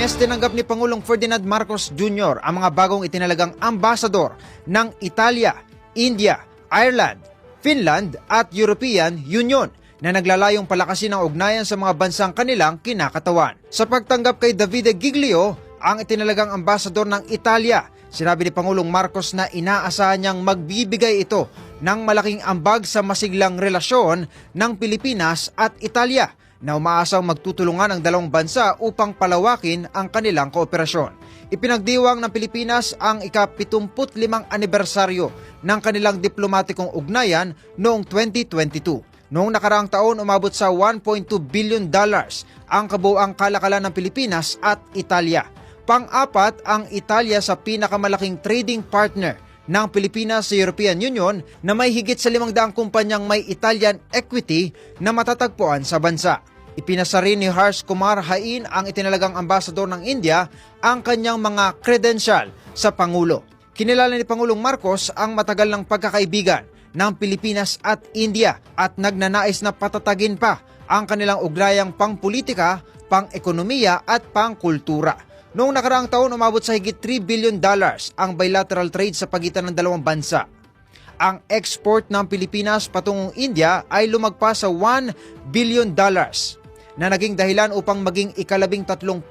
Lunes, tinanggap ni Pangulong Ferdinand Marcos Jr. ang mga bagong itinalagang ambasador ng Italia, India, Ireland, Finland at European Union na naglalayong palakasin ang ugnayan sa mga bansang kanilang kinakatawan. Sa pagtanggap kay Davide Giglio, ang itinalagang ambasador ng Italia, sinabi ni Pangulong Marcos na inaasahan niyang magbibigay ito ng malaking ambag sa masiglang relasyon ng Pilipinas at Italia na umaasang magtutulungan ang dalawang bansa upang palawakin ang kanilang kooperasyon. Ipinagdiwang ng Pilipinas ang ika-75 anibersaryo ng kanilang diplomatikong ugnayan noong 2022. Noong nakaraang taon, umabot sa 1.2 billion dollars ang kabuang kalakalan ng Pilipinas at Italia. Pang-apat ang Italia sa pinakamalaking trading partner ng Pilipinas sa European Union na may higit sa 500 kumpanyang may Italian equity na matatagpuan sa bansa. Ipinasa rin ni Harsh Kumar Hain ang itinalagang ambasador ng India ang kanyang mga credential sa Pangulo. Kinilala ni Pangulong Marcos ang matagal ng pagkakaibigan ng Pilipinas at India at nagnanais na patatagin pa ang kanilang ugnayang pangpolitika, pang-ekonomiya at pangkultura. Noong nakaraang taon, umabot sa higit 3 billion dollars ang bilateral trade sa pagitan ng dalawang bansa. Ang export ng Pilipinas patungong India ay lumagpas sa 1 billion dollars na naging dahilan upang maging ikalabing tatlong